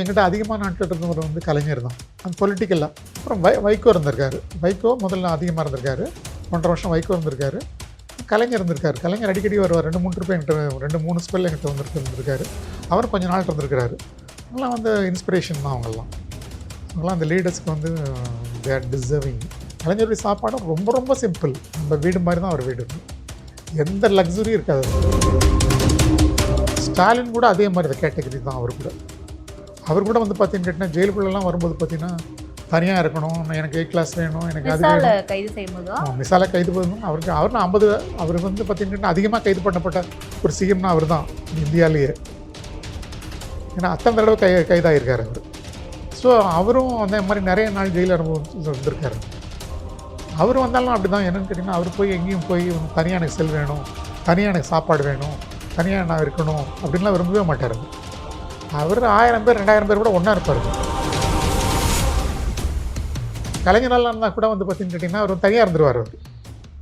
என்கிட்ட அதிகமான நாட்கள் இருந்தவர் வந்து கலைஞர் தான். அந்த பொலிட்டிக்கலாக அப்புறம் வை வைகோ இருந்திருக்காரு. வைகோ முதல்ல அதிகமாக இருந்திருக்காரு. ஒன்றரை வருஷம் வைகோ இருந்திருக்காரு. கலைஞர் இருந்திருக்காரு. கலைஞர் அடிக்கடி வருவார். ரெண்டு மூணு ட்ரிப் என்கிட்ட ரெண்டு மூணு ஸ்பெல் என்கிட்ட வந்துருக்கு இருந்திருக்காரு. அவர் கொஞ்ச நாள் இருந்திருக்கிறாரு. அவங்களாம் வந்து இன்ஸ்பிரேஷன் தான் அவங்கெல்லாம். அவங்களாம் அந்த லீடர்ஸ்க்கு வந்து தேர் டிசர்விங் கலைஞருடைய சாப்பாடும் ரொம்ப ரொம்ப சிம்பிள் நம்ம வீடு மாதிரி தான் அவர் வீடு. எந்த லக்ஸுரியும் இருக்காது. ஸ்டாலின் கூட அதே மாதிரி அந்த கேட்டகரி தான் அவர் கூட. அவர் கூட வந்து பார்த்தீங்கன்னு கேட்டிங்கன்னா ஜெயிலுக்குள்ளெல்லாம் வரும்போது பார்த்தீங்கன்னா தனியாக இருக்கணும் எனக்கு ஏ கிளாஸ் வேணும் எனக்கு அது கைது செய்யும்போதா? மிசால கைது பண்ணணும் அவருக்கு அவர் ஐம்பது அவர் வந்து பார்த்தீங்கன்னா அதிகமாக கைது பண்ணப்பட்ட ஒரு சிஎம்னா அவர் தான் இந்தியாவிலேயே. ஏன்னா அத்தனை தடவை கை கைதாகிருக்காரு அவர். ஸோ அவரும் அந்த மாதிரி நிறைய நாள் ஜெயில் அனுபவம் இருந்திருக்காரு அவர் வந்தாலும் அப்படி தான் என்னன்னு கேட்டிங்கன்னா அவர் போய் எங்கேயும் போய் தனியாக எனக்கு செல் வேணும் தனியாக எனக்கு சாப்பாடு வேணும் தனியாக நான் இருக்கணும் அப்படின்லாம் விரும்பவே மாட்டார் அவர். ஆயிரம் பேர் ரெண்டாயிரம் பேர் கூட ஒன்றா இருப்பார். கலைஞரால் இருந்தால் கூட வந்து பார்த்தீங்கன்னு கேட்டிங்கன்னா அவர் தனியாக இருந்துருவார் அவர்.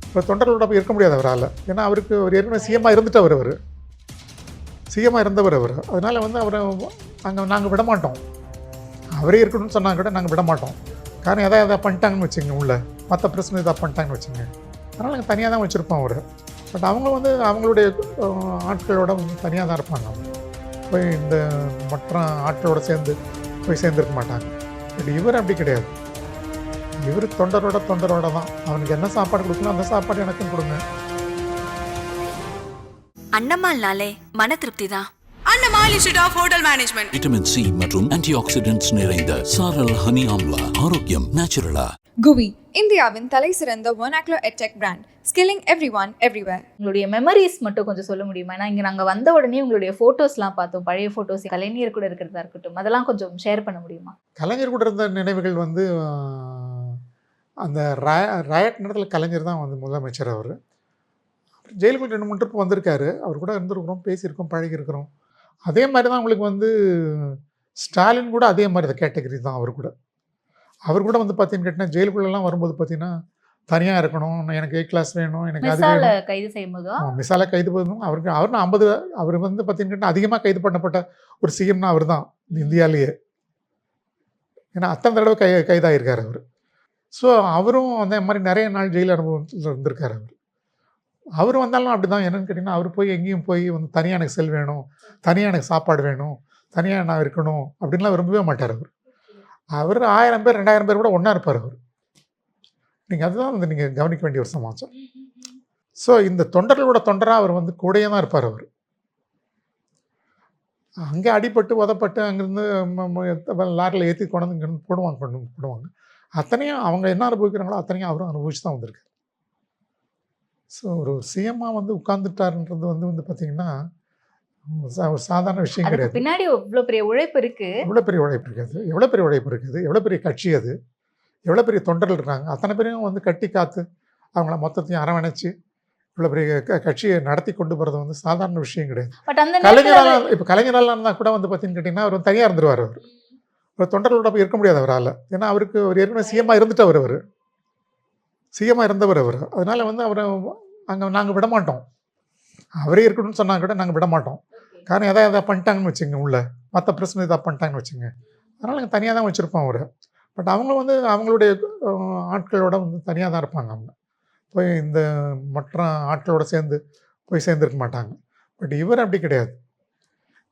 இப்போ தொண்டர்களோட போய் இருக்க முடியாது அவரால். ஏன்னா அவருக்கு அவர் ஏற்கனவே சிஎம்மாக இருந்துட்டவர் அவர். சிஎம்மாக இருந்தவர் அவர். அதனால் வந்து அவரை அங்கே நாங்கள் விட மாட்டோம். அவரே இருக்கணும்னு சொன்னால் கூட நாங்கள் விட மாட்டோம். காரணம் எதாவது எதாவது பண்ணிட்டாங்கன்னு வச்சுங்க உள்ள. மற்ற பிரச்சனை எதாவது பண்ணிட்டாங்கன்னு வச்சுங்க அதனால் நாங்கள் தனியாக தான் வச்சுருப்போம் அவர். பட் அவங்க வந்து அவங்களுடைய ஆட்களோட தனியாக தான் இருப்பாங்க. போய் இந்த மற்ற ஆட்களோட சேர்ந்து போய் சேர்ந்துருக்க மாட்டாங்க. பட் இவர் அப்படி கிடையாது. இவர் தொண்டரோட தொண்டரோட தான். அவனுக்கு என்ன சாப்பாடு கொடுக்கணும் அந்த சாப்பாடு எனக்கும் கொடுங்க. அன்னம்மாள்னாலே மன திருப்தி தான். Annammal institute of hotel management vitamin C மற்றும் ஆன்டிஆக்சிடென்ட்ஸ் நிறைந்த சாரல் ஹனி ஆம்லா ஆரோக்கியம் நேச்சுரலா குவி இந்தியாவின் தலை சிறந்த ஒனாக்லோ edtech brand skilling everyone everywhere உங்களுடைய மெமரிஸ் மட்டும் கொஞ்சம் சொல்ல முடியுமா? ஏன்னா இங்க நாங்க வந்த உடனே உங்களுடைய போட்டோஸ்லாம் பார்த்தோம். பழைய போட்டோஸ் கலைஞர் கூட இருக்கிறதா இருக்கட்டும். அதெல்லாம் கொஞ்சம் ஷேர் பண்ண முடியுமா? கலைஞர் கூட இருந்த நினைவுகள் வந்து அந்த ராயட் நேரத்தில் கலைஞர் தான் வந்து முதலமைச்சர் அவர். ஜெயிலுக்குள்ள ரெண்டு மூணு ட்ரிப் வந்திருக்காரு. அவர் கூட இருந்திருக்கிறோம் பேசியிருக்கோம் பழகியிருக்கிறோம். அதே மாதிரி தான் உங்களுக்கு வந்து ஸ்டாலின் கூட அதே மாதிரி இந்த கேட்டகரி தான் அவர் கூட. அவர் கூட வந்து பார்த்தீங்கன்னு கேட்டிங்கன்னா ஜெயிலுக்குள்ளெல்லாம் வரும்போது பார்த்தீங்கன்னா தனியாக இருக்கணும். எனக்கு ஏ கிளாஸ் வேணும். எனக்கு அது கைது செய்யும்போதா? மிசால கைது பண்ணணும் அவருக்கு அவர் ஐம்பது அவர் வந்து பார்த்தீங்கன்னா அதிகமாக கைது பண்ணப்பட்ட ஒரு சிஎம்னா அவர் தான் இந்தியாவிலேயே ஏன்னா அத்தனை தடவை கை கைதாகிருக்காரு அவர். ஸோ அவரும் அந்த மாதிரி நிறைய நாள் ஜெயில் அனுபவத்தில் இருந்திருக்காரு அவர். அவர் வந்தாலும் அப்படி தான் என்னன்னு கேட்டிங்கன்னா அவர் போய் எங்கேயும் போய் வந்து தனியாக எனக்கு செல் வேணும் தனியாக எனக்கு சாப்பாடு வேணும் தனியாக நான் இருக்கணும் அப்படின்லாம் விரும்பவே மாட்டார் அவர். அவர் ஆயிரம் பேர் ரெண்டாயிரம் பேர் கூட ஒன்றா இருப்பார் அவர். நீங்கள் அதுதான் வந்து நீங்கள் கவனிக்க வேண்டிய ஒரு சமாச்சாரம். ஸோ இந்த தொண்டர்களோட தொண்டராக அவர் வந்து கூடயே தான் இருப்பார் அவர். அங்கே அடிபட்டு உதப்பட்டு அங்கேருந்து லாரியில் ஏற்றி கொண்டாந்து இங்கேருந்து போடுவாங்க கொண்டு வந்து போடுவாங்க. அத்தனையும் அவங்க என்ன அனுபவிக்கிறாங்களோ அத்தனையும் அவரும் அனுபவிச்சு தான் வந்திருக்காரு. ஸோ ஒரு சிஎம்மாக வந்து உட்கார்ந்துட்டாருன்றது வந்து வந்து பார்த்திங்கன்னா சாதாரண விஷயம் கிடையாது. பின்னாடி இவ்வளவு பெரிய உழைப்பு இருக்கு. எவ்வளோ பெரிய உழைப்பு இருக்குது எவ்வளோ பெரிய உழைப்பு இருக்குது எவ்வளோ பெரிய கட்சி அது? எவ்வளோ பெரிய தொண்டர்கள் இருக்காங்க? அத்தனை பேரையும் வந்து கட்டி காத்து அவங்கள மொத்தத்தையும் அரவணைச்சு இவ்வளோ பெரிய கட்சியை நடத்தி கொண்டு போகிறது வந்து சாதாரண விஷயம் கிடையாது. கலைஞரால் இப்போ கலைஞரால் இருந்தால் கூட வந்து பார்த்தீங்கன்னு கேட்டிங்கன்னா அவர் தனியாக இருந்துருவார் அவர். ஒரு தொண்டர்களோட போய் இருக்க முடியாது அவரால். ஏன்னா அவருக்கு அவர் ஏற்கனவே சிஎம்மாக இருந்துட்டவர் அவர். சிஎம்மாக இருந்தவர் அவர். அதனால் வந்து அவரை அங்கே நாங்கள் விட மாட்டோம். அவரே இருக்கணும்னு சொன்னால் கூட நாங்கள் விட மாட்டோம். காரணம் எதாவது எதாவது பண்ணிட்டாங்கன்னு வச்சுங்க உள்ள. மற்ற பிரச்சனை எதாவது பண்ணிட்டாங்கன்னு வச்சுங்க அதனால் நாங்கள் தனியாக தான் வச்சுருப்போம் அவரை. பட் அவங்க வந்து அவங்களுடைய ஆட்களோட வந்து தனியாக தான் இருப்பாங்க அவங்க. போய் இந்த மற்ற ஆட்களோட சேர்ந்து போய் சேர்ந்துருக்க மாட்டாங்க. பட் இவர் அப்படி கிடையாது.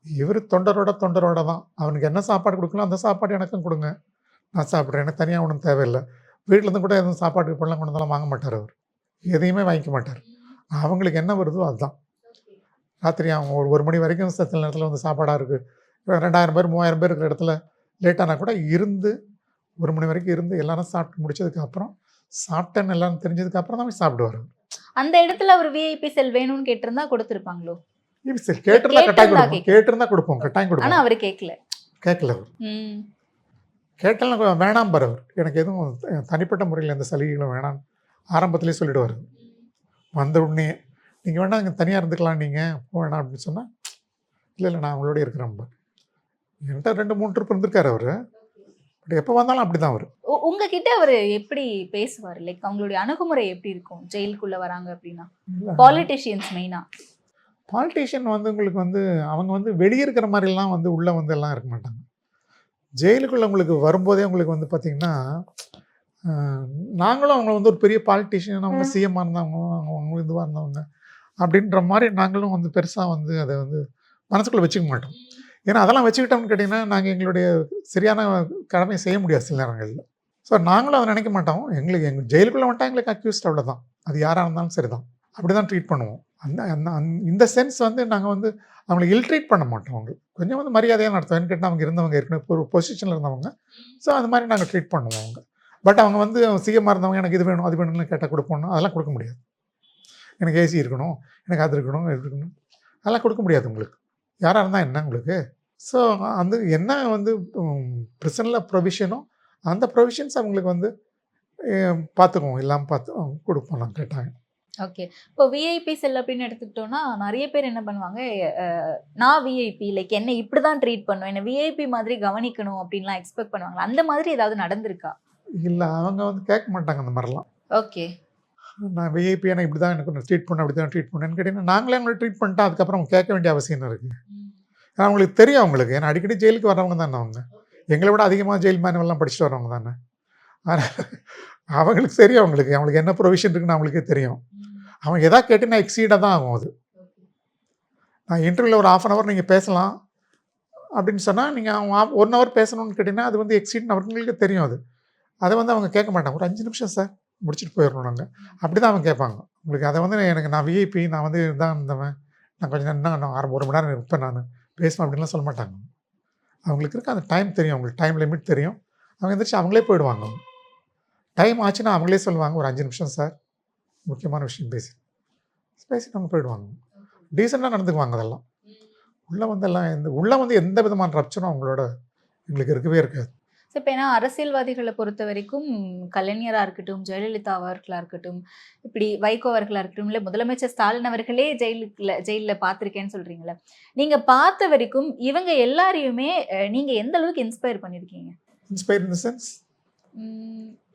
இவர் தொண்டரோட தொண்டரோட தான். அவனுக்கு என்ன சாப்பாடு கொடுக்கலாம் அந்த சாப்பாடு எனக்கும் கொடுங்க. நான் சாப்பிட்றேன். எனக்கு தனியாக ஒன்றும் தேவையில்லை. வீட்டிலேருந்து கூட எதுவும் சாப்பாட்டுக்கு பழம் கொண்டு வந்தாலும் வாங்க மாட்டார் அவர். எதையுமே வாங்கிக்க மாட்டார். அவங்களுக்கு என்ன வருதோ அதுதான். ராத்திரி அவங்க ஒரு ஒரு மணி வரைக்கும் சில நேரத்தில் வந்து சாப்பாடாக இருக்குது ரெண்டாயிரம் பேர் மூவாயிரம் பேர் இருக்கிற இடத்துல லேட்டானா கூட இருந்து ஒரு மணி வரைக்கும் இருந்து எல்லாரும் சாப்பிட்டு முடிச்சதுக்கப்புறம் சாப்பிட்டேன்னு எல்லாரும் தெரிஞ்சதுக்கப்புறம் தான் சாப்பிடுவார். அந்த இடத்துல அவர் விஐபி செல் வேணும்னு கேட்டிருந்தா கொடுத்திருப்பாங்களோ? இப்படி சரி கேட்டிருந்தா கட்டாயம் கொடுப்போம். கேட்டிருந்தா கொடுப்போம். கட்டாயம் கொடுப்போம். அவரு கேட்கல. கேட்கல அவர். கேட்டாலும் வேணாம் பாரு அவர். எனக்கு எதுவும் தனிப்பட்ட முறையில் எந்த சலுகைகளும் வேணாம் ஆரம்பத்திலே சொல்லிடுவார். வந்த உடனே நீங்கள் வேணா இங்கே தனியாக இருந்துக்கலாம் நீங்கள் போக வேணாம் அப்படின்னு சொன்னால் இல்லை இல்லை நான் அவங்களோட இருக்கிறேன். என்கிட்ட ரெண்டு மூணு ட்ரிப் இருந்திருக்காரு அவர். பட் எப்போ வந்தாலும் அப்படி தான் அவர் உங்ககிட்ட அவரு எப்படி பேசுவார்? லைக் அவங்களுடைய அணுகுமுறை எப்படி இருக்கும்? ஜெயிலுக்குள்ள வராங்க அப்படின்னா? பாலிட்டிஷியன்ஸ் மெயினா பாலிட்டிஷியன் வந்து உங்களுக்கு வந்து அவங்க வந்து வெளியே இருக்கிற மாதிரிலாம் வந்து உள்ளே வந்து எல்லாம் இருக்க மாட்டாங்க. ஜெயிலுக்குள்ள உங்களுக்கு வரும்போதே உங்களுக்கு வந்து பார்த்தீங்கன்னா நாங்களும் அவங்க வந்து ஒரு பெரிய பாலிட்டிஷியன் அவங்க. சிஎம்மாக இருந்தவங்க அவங்க இதுவாக இருந்தவங்க. அப்படின்ற மாதிரி நாங்களும் வந்து பெருசாக வந்து அதை வந்து மனசுக்குள்ளே வச்சுக்க மாட்டோம். ஏன்னா அதெல்லாம் வச்சுக்கிட்டோம்னு கேட்டிங்கன்னா நாங்கள் எங்களுடைய சரியான கடமையை செய்ய முடியாது சில நேரங்களில். ஸோ நாங்களும் அதை நினைக்க மாட்டோம். எங்களுக்கு எங்கள் ஜெயிலுக்குள்ளே மட்டும் எங்களுக்கு அக்யூஸ்ட் அவ்வளோதான் அது யாராக இருந்தாலும் சரி தான் அப்படி தான் ட்ரீட் பண்ணுவோம். அந்த அந்த அந் இந்த சென்ஸ் வந்து நாங்கள் வந்து அவங்களை இல்ட்ரீட் பண்ண மாட்டோம் அவங்களுக்கு கொஞ்சம் வந்து மரியாதையாக நடத்துவோம். கேட்டால் அவங்க இருந்தவங்க ஏற்கனவே ஒரு பொசிஷனில் இருந்தவங்க. ஸோ அது மாதிரி நாங்கள் ட்ரீட் பண்ணுவோம் அவங்க. பட் அவங்க வந்து சிஎம்மாக இருந்தவங்க எனக்கு இது வேணும் அது வேணும்னு கேட்டால் கொடுப்போம்னா அதெல்லாம் கொடுக்க முடியாது. எனக்கு ஏசி இருக்கணும் எனக்கு அது இருக்கணும் இருக்கணும். அதெல்லாம் கொடுக்க முடியாது உங்களுக்கு. யாராக இருந்தால் என்ன உங்களுக்கு? ஸோ அந்த என்ன வந்து ப்ரிசனில் ப்ரொவிஷனோ அந்த ப்ரொவிஷன்ஸ் அவங்களுக்கு வந்து பார்த்துக்குவோம் எல்லாம் பார்த்து கொடுப்போம் நான் கேட்டாங்க. ஓகே இப்போ விஐபி செல் அப்படின்னு எடுத்துக்கிட்டோம்னா நிறைய பேர் என்ன பண்ணுவாங்க நான் விஐபி லைக் என்ன இப்படி தான் ட்ரீட் பண்ணும் என்ன விஐபி மாதிரி கவனிக்கணும் அப்படின்லாம் எக்ஸ்பெக்ட் பண்ணுவாங்க அந்த மாதிரி ஏதாவது நடந்திருக்கா? இல்லை அவங்க வந்து கேட்க மாட்டாங்க அந்த மாதிரிலாம். ஓகே நான் விஐபி எனக்கு இப்படி தான் எனக்கு ட்ரீட் பண்ண அப்படி தான் ட்ரீட் பண்ணேன்னு கேட்டிங்கன்னா நாங்களே அவங்களை ட்ரீட் பண்ணிட்டா அதுக்கப்புறம் கேட்க வேண்டிய அவசியம் இருக்குது ஏன்னா அவங்களுக்கு தெரியும் அவங்களுக்கு. ஏன்னா அடிக்கடி ஜெயிலுக்கு வரவங்க தானே அவங்க. எங்களை விட அதிகமாக ஜெயில் மேனுவல்லாம் படிச்சுட்டு வரவங்க தானே. ஆனால் அவங்களுக்கு தெரியும் அவங்களுக்கு. அவங்களுக்கு என்ன ப்ரொவிஷன் இருக்குன்னு அவங்களுக்கே தெரியும். அவங்க எதா கேட்டு நான் எக்ஸீடாக தான் ஆகும் அது. நான் இன்டர்வியூவில் ஒரு ஆஃப் அன் ஹவர் நீங்கள் பேசலாம் அப்படின்னு சொன்னால் நீங்கள் அவங்க ஒன் ஹவர் பேசணும்னு கேட்டிங்கன்னா அது வந்து எக்ஸீட் அவங்களுக்கு தெரியும் அது. அதை வந்து அவங்க கேட்க மாட்டாங்க. ஒரு அஞ்சு நிமிஷம் சார். முடிச்சுட்டு போயிடணும் நாங்கள் அப்படி தான் அவங்க கேட்பாங்க. உங்களுக்கு அதை வந்து எனக்கு நான் விஐபி நான் வந்து இதான் இருந்தவன். நான் கொஞ்சம் நேரம் நான் அரை ஒரு மணி நேரம் இருப்பேன் நான். பேசுவேன் அப்படின்லாம் சொல்ல மாட்டாங்க. அவங்களுக்கு இருக்க அந்த டைம் தெரியும். அவங்களுக்கு டைம் லிமிட் தெரியும். அவங்க எந்திரிச்சு அவங்களே போயிடுவாங்க. டைம் ஆச்சுன்னா அவங்களே சொல்லுவாங்க. ஒரு அஞ்சு நிமிஷம் சார். முக்கியமான விஷயம் பேசி. பேசிட்டு அவங்க போயிடுவாங்க. டீசெண்டாக நடந்துக்குவாங்க அதெல்லாம். உள்ளே வந்து எல்லாம் எந்த உள்ளே வந்து எந்த விதமான ரப்சரும் அவங்களோட எங்களுக்கு இருக்கவே இருக்காது. ஸோ இப்போ ஏன்னா அரசியல்வாதிகளை பொறுத்த வரைக்கும் கலைஞராக இருக்கட்டும் ஜெயலலிதா அவர்களாக இருக்கட்டும் இப்படி வைகோ அவர்களாக இருக்கட்டும் இல்லை முதலமைச்சர் ஸ்டாலின் அவர்களே ஜெயிலுக்குள்ள ஜெயிலில் பார்த்துருக்கேன்னு சொல்கிறீங்களே நீங்கள் பார்த்த வரைக்கும் இவங்க எல்லாரையுமே நீங்கள் எந்த அளவுக்கு இன்ஸ்பயர் பண்ணியிருக்கீங்க? இன்ஸ்பயர் இன் சென்ஸ்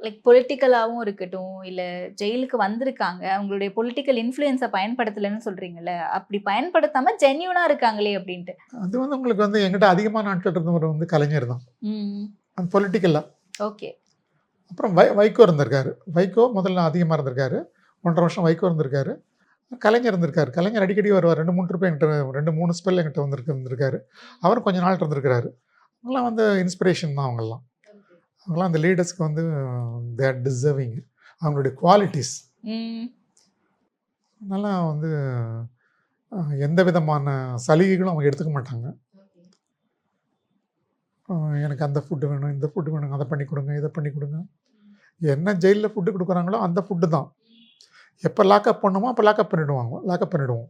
லைக் பொலிட்டிக்கலாகவும் இருக்கட்டும் இல்லை ஜெயிலுக்கு வந்திருக்காங்க அவங்களுடைய பொலிட்டிக்கல் இன்ஃப்ளூயன்ஸை பயன்படுத்தலைன்னு சொல்கிறீங்கல்ல அப்படி பயன்படுத்தாமல் ஜென்யூனாக இருக்காங்களே அப்படின்ட்டு. அது வந்து உங்களுக்கு வந்து எங்கிட்ட அதிகமான நாட்கள் இருந்தவர் வந்து கலைஞர் தான். பொலிட்டிக்கலாக ஓகே அப்புறம் வை வைகோ இருந்திருக்காரு. வைகோ முதல்ல அதிகமாக இருந்திருக்காரு. ஒன்றரை வருஷம் வைகோ இருந்திருக்காரு. கலைஞர் இருந்திருக்காரு. கலைஞர் அடிக்கடி வருவார். ரெண்டு மூணு ட்ரிப் என்கிட்ட ரெண்டு மூணு ஸ்பெல் என்கிட்ட வந்திருக்கு இருந்திருக்காரு. அவரும் கொஞ்ச நாள் இருந்திருக்காரு அவங்களாம் வந்து இன்ஸ்பிரேஷன் தான் அவங்கெல்லாம். அவங்களாம் அந்த லீடர்ஸ்க்கு வந்து தேர் டிசர்விங் அவங்களுடைய குவாலிட்டிஸ் நல்லா வந்து எந்த விதமான சலுகைகளும் அவங்க எடுத்துக்க மாட்டாங்க. எனக்கு அந்த ஃபுட்டு வேணும் இந்த ஃபுட்டு வேணும் அதை பண்ணி கொடுங்க இதை பண்ணி கொடுங்க. என்ன ஜெயிலில் ஃபுட்டு கொடுக்குறாங்களோ அந்த ஃபுட்டு தான். எப்போ லாக்அப் பண்ணுமோ அப்போ லாக்அப் பண்ணிவிடுவாங்க லாக்அப் பண்ணிவிடுவோம்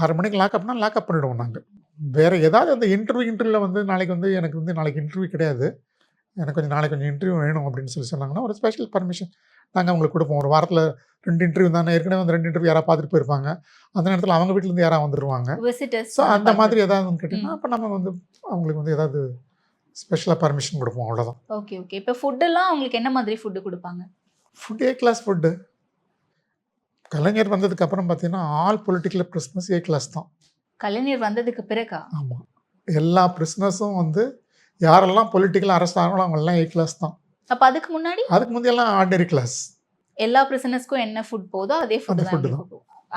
ஆறு மணிக்கு லாக்அப்னா லாக்அப் பண்ணிவிடுவோம் நாங்கள் வேறு ஏதாவது அந்த இன்டர்வியூ இன்டர்வியூவில் வந்து நாளைக்கு வந்து எனக்கு வந்து நாளைக்கு இன்டர்வியூ கிடையாது. எனக்கு கொஞ்சம் நாளைக்கு கொஞ்சம் இன்டர்வியூ வேணும் அப்படின்னு சொல்லி சொன்னாங்கன்னா ஒரு ஸ்பெஷல் பர்மிஷன் நாங்கள் அவங்களுக்கு கொடுப்போம். ஒரு வாரத்தில் ரெண்டு இன்டர்வியூ தானே. ஏற்கனவே வந்து ரெண்டு இன்டர்வியூ யாராவது பார்த்துட்டு போயிருப்பாங்க. அந்த நேரத்தில் அவங்க வீட்டிலேருந்து யாராவது வந்துடுவாங்க ஸோ அந்த மாதிரி ஏதாவது கேட்டிங்கன்னா அப்போ நம்ம வந்து அவங்களுக்கு வந்து ஏதாவது ஸ்பெஷலாக பர்மிஷன் கொடுப்போம் அவ்வளோதான் ஓகே ஓகே இப்போ ஃபுட்டெல்லாம் அவங்களுக்கு என்ன மாதிரி ஃபுட்டு கொடுப்பாங்க? Food A class food Kalaignar வந்ததுக்கு அப்புறம் பார்த்தீங்கன்னா all political prisoners A class தான். கலைஞர் வந்ததுக்கு பிறகா? ஆமாம் எல்லா பிரிஸ்னஸும் வந்து யாரெல்லாம் பொலிட்டிக்கல் அரெஸ்ட் ஆகிறாங்களோ அவங்கெல்லாம் ஏ கிளாஸ் தான். அப்போ அதுக்கு முன்னாடி? அதுக்கு முந்தையெல்லாம் ஆர்டினரி கிளாஸ் எல்லா பிரிசனர்ஸ்க்கும் என்ன ஃபுட் போதோ அதே ஃபுட் தான்.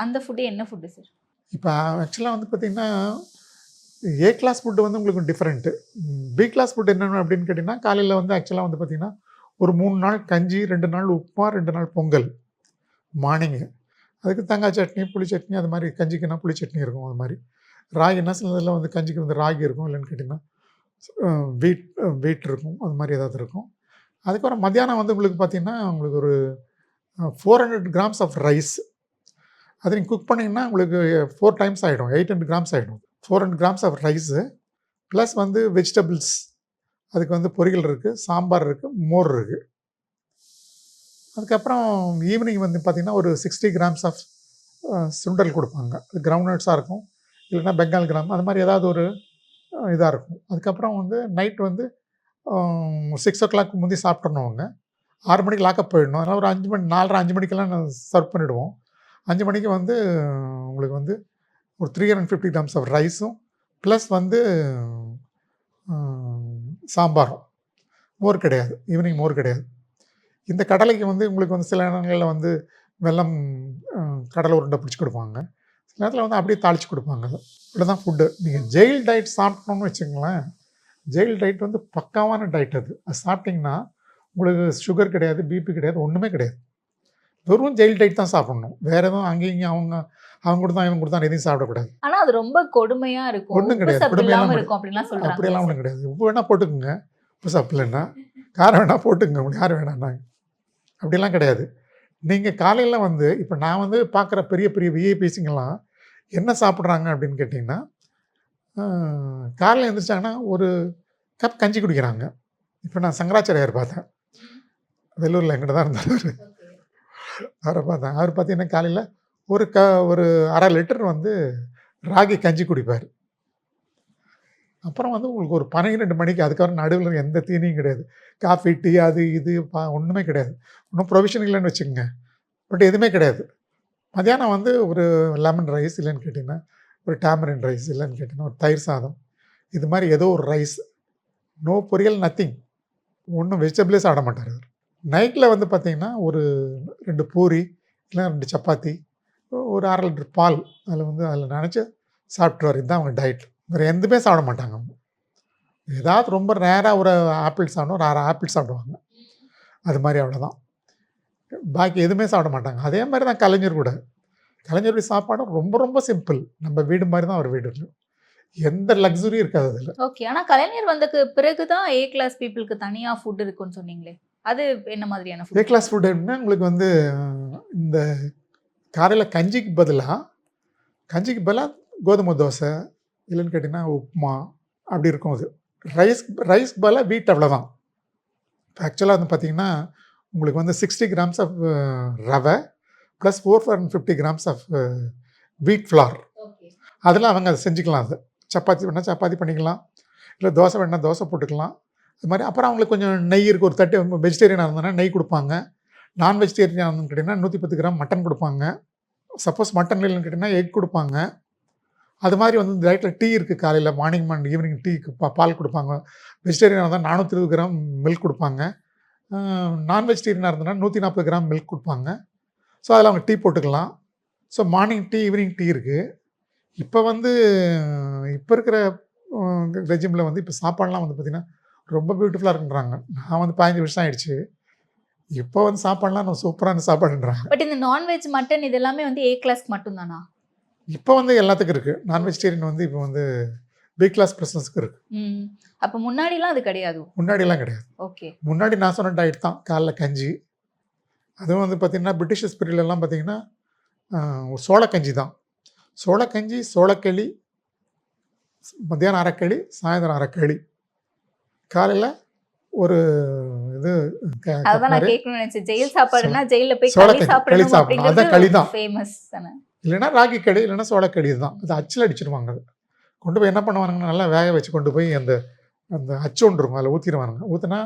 அந்த ஃபுட்டு என்ன ஃபுட்டு சார் இப்போ ஆக்சுவலாக வந்து பார்த்தீங்கன்னா ஏ கிளாஸ் ஃபுட்டு வந்து உங்களுக்கு டிஃப்ரெண்ட்டு பி கிளாஸ் ஃபுட் என்னென்ன அப்படின்னு கேட்டிங்கன்னா காலையில் வந்து ஆக்சுவலாக வந்து பார்த்திங்கன்னா ஒரு மூணு நாள் கஞ்சி ரெண்டு நாள் உப்புமா ரெண்டு நாள் பொங்கல். மார்னிங்கு அதுக்கு தேங்காய் சட்னி புளி சட்னி அது மாதிரி கஞ்சிக்குன்னா புளி சட்னி இருக்கும் அது மாதிரி. ராகினா சில இதில் வந்து கஞ்சிக்கு வந்து ராகி இருக்கும் இல்லைன்னு கேட்டிங்கன்னா வீட் வீட் இருக்கும் அது மாதிரி ஏதாவது இருக்கும். அதுக்கப்புறம் மத்தியானம் வந்து உங்களுக்கு பார்த்தீங்கன்னா உங்களுக்கு ஒரு four hundred grams of rice அது நீங்கள் குக் பண்ணிங்கன்னா உங்களுக்கு ஃபோர் டைம்ஸ் ஆகிடும் எயிட் ஹண்ட்ரட் கிராம்ஸ் ஆகிடும் four hundred grams of rice plus வந்து வெஜிடபிள்ஸ் அதுக்கு வந்து பொரியல் இருக்குது சாம்பார் இருக்குது மோர் இருக்குது அதுக்கப்புறம் ஈவினிங் வந்து பார்த்திங்கன்னா ஒரு சிக்ஸ்டி கிராம்ஸ் ஆஃப் சுண்டல் கொடுப்பாங்க. அது கிரவுண்ட் நட்ஸாக இருக்கும். இல்லைன்னா பெங்கால் கிராம் அது மாதிரி ஏதாவது ஒரு இதாக இருக்கும். அதுக்கப்புறம் வந்து நைட் வந்து சிக்ஸ் ஓ கிளாக் முந்தி சாப்பிட்றணும் அவங்க. ஆறு மணிக்கு லாக்கப் போயிடணும். அதனால் ஒரு அஞ்சு மணி நாலரை அஞ்சு மணிக்கெல்லாம் சர்வ் பண்ணிவிடுவோம் அஞ்சு மணிக்கு வந்து உங்களுக்கு வந்து ஒரு three hundred fifty grams of ரைஸும் ப்ளஸ் வந்து சாம்பாரும். மோர் கிடையாது. ஈவினிங் மோர் கிடையாது. இந்த கடலைக்கு வந்து உங்களுக்கு வந்து சில இடங்களில் வந்து வெள்ளம் கடலை உருண்டை பிடிச்சி கொடுப்பாங்க. சில நேரத்தில் வந்து அப்படியே தாளித்து கொடுப்பாங்க. இப்படி தான் ஃபுட்டு நீங்கள் ஜெயில் டயட் சாப்பிட்டோம்னு வச்சுங்களேன் ஜெயில் டயட் வந்து பக்காவான டயட் அது. அது சாப்பிட்டிங்கன்னா உங்களுக்கு சுகர் கிடையாது பிபி கிடையாது ஒன்றுமே கிடையாது. வெறும் ஜெயில் டயட் தான் சாப்பிடணும். வேற எதுவும் அங்கேயும் அவங்க அவங்க கொடுத்தா இவங்க கொடுத்தா எதையும் சாப்பிடக்கூடாது. ஆனா அது ரொம்ப கொடுமையா இருக்கும். உப்பு கிடையாது. கிடையாது. இருக்கும் அப்படின்லாம் அப்படியெல்லாம் ஒன்றும் கிடையாது. உப்பு வேணால் போட்டுக்குங்க. உப்பு சாப்பிடலன்னா காரம் வேணால் போட்டுக்குங்க. அப்படி யார் வேணாம்னாங்க அப்படிலாம் கிடையாது. நீங்கள் காலையில் வந்து இப்போ நான் வந்து பார்க்குற பெரிய பெரிய விஐபிஸுங்கெல்லாம் என்ன சாப்பிட்றாங்க அப்படின்னு கேட்டிங்கன்னா காலையில் எழுந்திரிச்சாங்கன்னா ஒரு கப் கஞ்சி குடிக்கிறாங்க. இப்போ நான் சங்கராச்சாரியார் பார்த்தேன். வெள்ளூரில் எங்கிட்ட தான் இருந்தார். அவரை பார்த்தாங்க அவர் பார்த்தீங்கன்னா காலையில் ஒரு க ஒரு அரை லிட்டர் வந்து ராகி கஞ்சி குடிப்பார். அப்புறம் வந்து உங்களுக்கு ஒரு பன்னிரெண்டு மணிக்கு அதுக்கப்புறம் நடுவில் எந்த தீனியும் கிடையாது. காஃபி டீ அது இது பா ஒன்றுமே கிடையாது. ஒன்றும் ப்ரொவிஷன் இல்லைன்னு வச்சுக்கோங்க. பட் எதுவுமே கிடையாது. மதியானம் வந்து ஒரு லெமன் ரைஸ் இல்லைன்னு கேட்டிங்கன்னா ஒரு டேமரின் ரைஸ் இல்லைன்னு கேட்டிங்கன்னா ஒரு தயிர் சாதம் இது மாதிரி ஏதோ ஒரு ரைஸ் நோ பொரியல் நத்திங் ஒன்றும் வெஜிடபிளே சாப்பிட மாட்டார் அவர். நைட்டில் வந்து பார்த்திங்கன்னா ஒரு ரெண்டு பூரி இல்லை ரெண்டு சப்பாத்தி ஒரு அரை லிட்டர் பால் அதில் வந்து அதில் நினச்சி சாப்பிட்ருவார் இதுதான் அவங்க டயட் வேறு எதுவுமே சாப்பிட மாட்டாங்க. அவங்க ஏதாவது ரொம்ப ரேராக ஒரு ஆப்பிள் சாப்பிடணும் ஒரு அரை ஆப்பிள் சாப்பிடுவாங்க. அது மாதிரி அவ்வளோதான் பாக்கி எதுவுமே சாப்பிட மாட்டாங்க. அதே மாதிரி தான் கலைஞர் கூட. கலைஞருடைய சாப்பாடும் ரொம்ப ரொம்ப சிம்பிள் நம்ம வீடு மாதிரி தான் அவர் வீடு இருக்கு. எந்த லக்ஸுரியும் இருக்காது அதில். ஓகே ஆனால் கலைஞர் வந்ததுக்கு பிறகுதான் ஏ கிளாஸ் பீப்புளுக்கு தனியாக ஃபுட் இருக்குன்னு சொன்னீங்களே. அது என்ன மாதிரியான ஏ கிளாஸ் ஃபுட் எப்படின்னா உங்களுக்கு வந்து இந்த காலையில் கஞ்சிக்கு பதிலாக கஞ்சிக்கு பதிலாக கோதுமை தோசை இல்லைன்னு கேட்டிங்கன்னா உப்புமா அப்படி இருக்கும் அது. ரைஸ் ரைஸ்க்கு பதிலாக வீட் அவ்வளோதான் ஆக்சுவலாக வந்து பார்த்தீங்கன்னா உங்களுக்கு வந்து சிக்ஸ்டி கிராம்ஸ் ஆஃப் ரவை plus four hundred fifty grams of wheat flour அதில் அவங்க அதை செஞ்சுக்கலாம் அது. சப்பாத்தி வேணால் சப்பாத்தி பண்ணிக்கலாம். இல்லை தோசை வேணால் தோசை போட்டுக்கலாம். இது மாதிரி அப்புறம் அவங்களுக்கு கொஞ்சம் நெய் இருக்குது ஒரு தட்டு வெஜிடேரியனாக இருந்ததுன்னா நெய் கொடுப்பாங்க. நான் வெஜிடேரியனாக இருந்துன்னு கேட்டிங்கன்னா நூற்றி பத்து கிராம் மட்டன் கொடுப்பாங்க. சப்போஸ் மட்டன் இல்லைன்னு கேட்டிங்கன்னா எக் கொடுப்பாங்க. அது மாதிரி வந்து டயட்டில் டீ இருக்குது காலையில் மார்னிங் மார்னிங் ஈவினிங் டீக்கு பா பால் கொடுப்பாங்க. வெஜிடேரியனாக இருந்தால் நானூற்றி இருபது கிராம் மில்க் கொடுப்பாங்க. நான் வெஜிடேரியனாக இருந்ததுன்னா நூற்றி நாற்பது கிராம் மில்க் கொடுப்பாங்க. ஸோ அதில் அவங்க டீ போட்டுக்கலாம். So morning tea evening tea இருக்குது இப்போ வந்து இப்போ இருக்கிற ரெஜிமில் வந்து இப்போ சாப்பாடுலாம் வந்து பார்த்திங்கன்னா ரொம்ப பியூட்டிஃபுல்லாக இருக்குன்றாங்க. நான் வந்து பதினஞ்சு வருஷம் ஆயிடுச்சு. இப்போ வந்து சாப்பாடுலாம் நான் சூப்பரான சாப்பாடுன்றாங்க. பட் இந்த நான்வெஜ் மட்டன் இது எல்லாமே வந்து ஏ கிளாஸ்க்கு மட்டும் தானா இப்போ வந்து எல்லாத்துக்கும் இருக்குது நான் வெஜிடேரியன் வந்து இப்போ வந்து பி கிளாஸ் பர்சன்ஸ்க்கு இருக்குது ம். அப்ப முன்னாடிலாம் அது கிடையாது. முன்னாடிலாம் கிடையாது. ஓகே முன்னாடி நான் சொன்ன டயட் தான். காலைல கஞ்சி. அதுவும் வந்து பார்த்திங்கன்னா பிரிட்டிஷஸ் பீரியட்லலாம் பார்த்திங்கன்னா சோளக்கஞ்சி தான். சோளக்கஞ்சி சோளக்களி மத்தியானம் அரைக்களி சாயந்தரம் அரைக்களி. காலையில் ஒரு இது அதான் நான் கட்டினாரு. கேட்கணும்னு நினைச்சேன். ஜெயில் சாப்பாடுனா ஜெயில போய் களி சாப்பிடணும். சாப்பிடணும். அதான் களி தான். ஃபேமஸ் தானே. இல்லைன்னா ராகி களி இல்லைன்னா சோளக்களி இதுதான். அது அச்சில் அடிச்சிருவாங்க அது. கொண்டு போய் என்ன பண்ணுவானுங்கன்னா நல்லா வேக வச்சு கொண்டு போய் அந்த அந்த அச்சு ஒன்று இருக்கும் அதில் ஊற்றிடுவானுங்க ஊற்றினா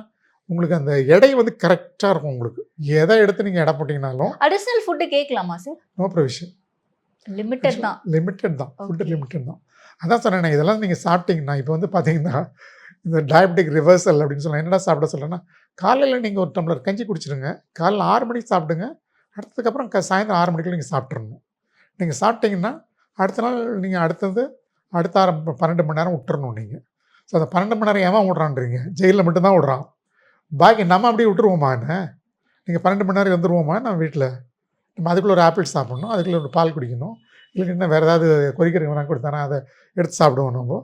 உங்களுக்கு அந்த எடை வந்து கரெக்டாக இருக்கும் உங்களுக்கு. எதை எடுத்து நீங்கள் எடை போட்டிங்கனாலும் அடிஷனல் ஃபுட்டு கேட்கலாமா சார் நோ ப்ரொவிஷன் லிமிட்டட் தான். லிமிட்டட் தான். ஃபுட்டு. லிமிட்டட் தான். அதான் சொன்னேன் இதெல்லாம் நீங்கள் சாப்பிட்டீங்கன்னா இப்போ வந்து பார்த்தீங்கன்னா இந்த டயபெட்டிக் ரிவர்சல் அப்படின்னு சொல்லலாம். என்னடா சாப்பிட சொல்கிறேன்னா காலையில் நீங்கள் ஒரு டம்ளர் கஞ்சி குடிச்சிருங்க காலையில் ஆறு மணிக்கு சாப்பிடுங்க. அடுத்ததுக்கப்புறம் க சாயந்தரம் ஆறு மணிக்கு நீங்கள் சாப்பிட்றணும் நீங்கள் சாப்பிட்டீங்கன்னா அடுத்த நாள் நீங்கள் அடுத்தது அடுத்த ஆறு பன்னெண்டு மணி நேரம் விட்டுறணும் நீங்கள் ஸோ அந்த பன்னெண்டு மணி நேரம் ஏமா விட்றான்றீங்க? ஜெயிலில் மட்டும்தான் விட்றான். பாக்கி நம்ம அப்படியே விட்டுருவோமா என்ன? நீங்கள் பன்னெண்டு மணி நேரம் வந்துடுவோமா நம்ம வீட்டில் நம்ம அதுக்குள்ளே ஒரு ஆப்பிள் சாப்பிட்ணும். அதுக்குள்ளே ஒரு பால் குடிக்கணும். இல்லைன்னா வேறு ஏதாவது கொதிக்கிறவங்க கொடுத்தானா அதை எடுத்து சாப்பிடுவோம் நம்ம.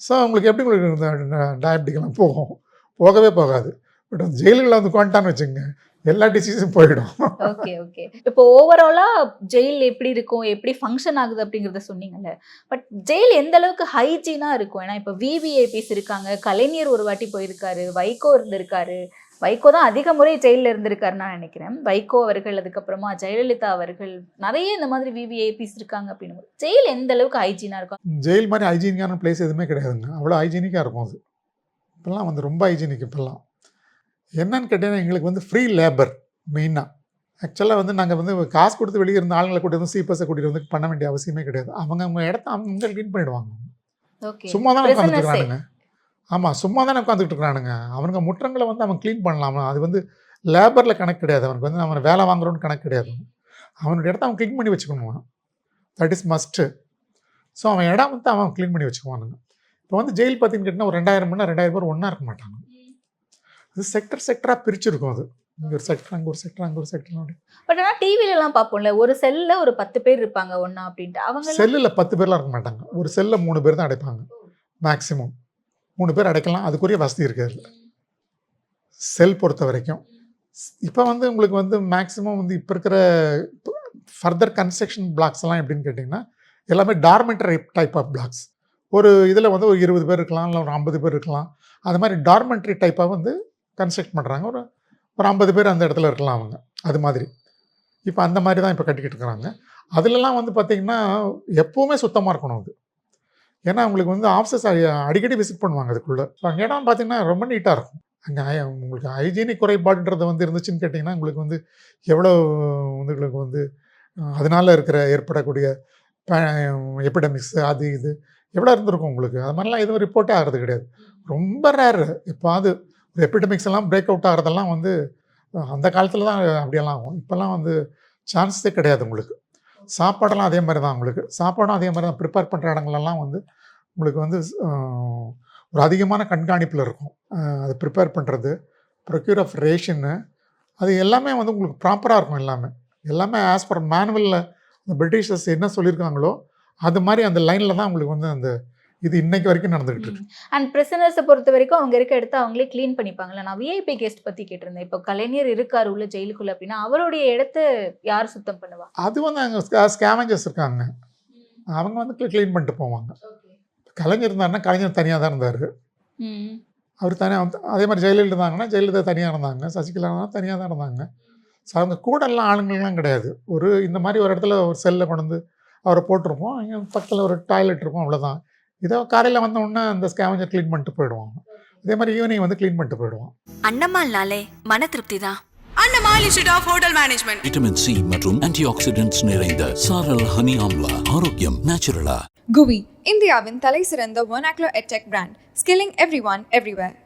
ஸோ உங்களுக்கு எப்படி உங்களுக்கு டயபெட்டிக்லாம் போகும்? போகவே போகாது. பட் அந்த ஜெயிலுக்குள்ள வந்து கொண்டான்னு வச்சுங்க எல்லா டிசீஸும் போயிடும். ஓகே ஓகே இப்போ ஓவராலா ஜெயில் எப்படி இருக்கும்? எப்படி ஃபங்க்ஷன் ஆகுது அப்படிங்கிறத சொன்னீங்கல்ல. பட் ஜெயில் எந்த அளவுக்கு ஹைஜீனா இருக்கும்? ஏன்னா இப்போ விவிஐபிஸ் இருக்காங்க கலைஞர் ஒரு வாட்டி போயிருக்காரு வைகோ இருந்திருக்காரு. வைகோ தான் அதிக முறை ஜெயிலில் இருந்திருக்காருன்னு நான் நினைக்கிறேன். வைகோ அவர்கள் அதுக்கப்புறமா ஜெயலலிதா அவர்கள் நிறைய இந்த மாதிரி விவிஐபிஸ் இருக்காங்க அப்படின்னு. ஜெயில் எந்த அளவுக்கு ஹைஜீனா இருக்கும்? ஜெயில் மாதிரி ஹைஜீனிக்கான பிளேஸ் எதுவுமே கிடையாதுங்க. அவ்வளோ ஹைஜீனிக்காக இருக்கும் அது. இப்போல்லாம் வந்து ரொம்ப ஹைஜீனிக் இப்போல்லாம். என்னன்னு கேட்டீங்கன்னா எங்களுக்கு வந்து ஃப்ரீ லேபர் மெயினாக ஆக்சுவலாக வந்து நாங்கள் வந்து காசு கொடுத்து வெளியே இருந்த ஆளுங்களை கூட்டிட்டு வந்து சீப்பர்ஸை கூட்டிட்டு வந்து பண்ண வேண்டிய அவசியமே கிடையாது. அவங்க அவங்க இடத்த அவங்க க்ளீன் பண்ணிடுவாங்க. சும்மா தான். உட்காந்துருக்கானுங்க ஆமாம் சும்மா தானே உட்காந்துட்டு இருக்கிறானுங்க. அவனுங்க முற்றங்களை வந்து அவன் க்ளீன் பண்ணலாமா. அது வந்து லேபரில் கணக்கு கிடையாது. அவனுக்கு வந்து அவன் வேலை வாங்குறோன்னு கணக்கு கிடையாது. அவனுடைய இடத்த அவன் க்ளீன் பண்ணி வச்சுக்கணுமா தட் இஸ் மஸ்ட்டு ஸோ அவன் இடம் வந்து அவன் க்ளீன் பண்ணி வச்சுக்குவானுங்க. இப்போ வந்து ஜெயில் பார்த்தீங்கன்னு கேட்டிங்கன்னா ஒரு ரெண்டாயிரம் மணி ரெண்டாயிரம் பேர் ஒன்றா இருக்க மாட்டாங்க. அது செக்டர் செக்டராக பிரிச்சிருக்கும் அது. இங்கே ஒரு செக்டர் அங்கே ஒரு செக்டர் அங்கே ஒரு செக்டர் அப்படி பட் ஆனா டிவில எல்லாம் பார்ப்போம்ல ஒரு செல்ல ஒரு பத்து பேர் இருப்பாங்க ஒண்ணா அப்படின்ட்டு. அவங்க செல்லில் பத்து பேர்லாம் இருக்க மாட்டாங்க. ஒரு செல்லில் மூணு பேர் தான் அடைப்பாங்க மேக்ஸிமம் மூணு பேர் அடைக்கலாம். அதுக்குரிய வசதி இருக்காது செல் பொறுத்த வரைக்கும். இப்போ வந்து உங்களுக்கு வந்து மேக்ஸிமம் வந்து இப்போ இருக்கிற ஃபர்தர் கன்ஸ்ட்ரக்ஷன் பிளாக்ஸ் எல்லாம் எப்படின்னு கேட்டிங்கன்னா எல்லாமே டார்மெண்ட்ரி டைப் ஆஃப் பிளாக்ஸ் ஒரு இதில் வந்து ஒரு இருபது பேர் இருக்கலாம் இல்லை ஒரு ஐம்பது பேர் இருக்கலாம். அது மாதிரி டார்மெண்ட்ரி டைப்பாக வந்து கன்ஸ்ட்ரக்ட் பண்ணுறாங்க ஒரு ஒரு ஐம்பது பேர் அந்த இடத்துல இருக்கலாம் அவங்க. அது மாதிரி. இப்போ அந்த மாதிரி தான் இப்போ கட்டிக்கிட்டு இருக்கிறாங்க. அதுலலாம் வந்து பார்த்திங்கன்னா எப்போவுமே சுத்தமாக இருக்கணும் அது. ஏன்னா அவங்களுக்கு வந்து ஆஃபீஸஸ் அடிக்கடி விசிட் பண்ணுவாங்க அதுக்குள்ளே. ஸோ அங்கே இடம் பார்த்தீங்கன்னா ரொம்ப நீட்டாக இருக்கும். அங்கே உங்களுக்கு ஹைஜீனிக் குறைபாடுன்றது வந்து இருந்துச்சுன்னு கேட்டிங்கன்னா உங்களுக்கு வந்து எவ்வளோ வந்து உங்களுக்கு வந்து அதனால் இருக்கிற ஏற்படக்கூடிய எபிடமிக்ஸ் அது இது எவ்வளோ இருந்திருக்கும் உங்களுக்கு? அது மாதிரிலாம் எதுவும் ரிப்போர்ட்டே ஆகிறது கிடையாது. ரொம்ப ரேர் இப்போது ஒரு எபிடமிக்ஸ் எல்லாம் பிரேக் அவுட் ஆகிறதெல்லாம் வந்து அந்த காலத்தில் தான் அப்படியெல்லாம் ஆகும். இப்போல்லாம் வந்து சான்ஸே கிடையாது உங்களுக்கு. சாப்பாடெல்லாம் அதே மாதிரி தான் உங்களுக்கு. சாப்பாடும் அதே மாதிரி தான். ப்ரிப்பேர் பண்ணுற இடங்கள்லாம் வந்து உங்களுக்கு வந்து ஒரு அதிகமான கண்காணிப்பில் இருக்கும். அதை அது ப்ரிப்பேர் பண்ணுறது ப்ரொக்யூர் ஆஃப் ரேஷன்னு அது எல்லாமே வந்து உங்களுக்கு ப்ராப்பராக இருக்கும் எல்லாமே. எல்லாமே ஆஸ் பர் மேனுவலில் அந்த பிரிட்டிஷர்ஸ் என்ன சொல்லியிருக்காங்களோ அது மாதிரி அந்த லைனில் தான் உங்களுக்கு வந்து அந்த இது இன்னைக்கு வரைக்கும் நடந்துகிட்டு இருக்கு. அண்ட் பிரிசனர்ஸை பொறுத்த வரைக்கும் அவங்க இருக்க இடத்த அவங்களே க்ளீன் பண்ணிப்பாங்கல்ல. நான் விஐபி கெஸ்ட் பத்தி கேட்டிருந்தேன். இப்போ கலைஞர் இருக்காரு உள்ள ஜெயிலுக்குள்ள அப்படின்னா அவருடைய இடத்த யார் சுத்தம் பண்ணுவா? அது வந்து அங்கே ஸ்கேவஞ்சர்ஸ் இருக்காங்க. அவங்க வந்து க்ளீன் பண்ணிட்டு போவாங்க. கலைஞர் இருந்தாருன்னா கலைஞர் தனியாக தான் இருந்தார். அவர் தனியாக வந்து அதே மாதிரி ஜெயலலிதா இருந்தாங்கன்னா ஜெயலலிதா தனியாக இருந்தாங்க. சசிகலா தனியாக தான் இருந்தாங்க. ஸோ அவங்க கூட எல்லாம் ஆளுங்கள்லாம் கிடையாது. ஒரு இந்த மாதிரி ஒரு இடத்துல ஒரு செல்லில் கொண்டு வந்து அவரை போட்டிருப்போம். இங்கே பக்கத்தில் ஒரு டாய்லெட் இருக்கும் அவ்வளோதான் இதோ காலையில் வந்த உடனே அந்த ஸ்கேவஞ்சர் க்ளீன் பண்ணிட்டு போயிடுவாங்க அதே மாதிரி ஈவினிங் வந்து க்ளீன் பண்ணிட்டு போயிடுவான் அண்ணம்மாள்னாலே மன திருப்தி தான் Annamal Institute of Hotel Management. Vitamin C மற்றும் ஆன்டி ஆக்சிடென்ட்ஸ் நிறைந்த சாரல் ஹனி ஆம்லா ஆரோக்கியம் நேச்சுரலா GUI, இந்தியாவின் தலை சிறந்த vernacular edtech brand, skilling everyone everywhere.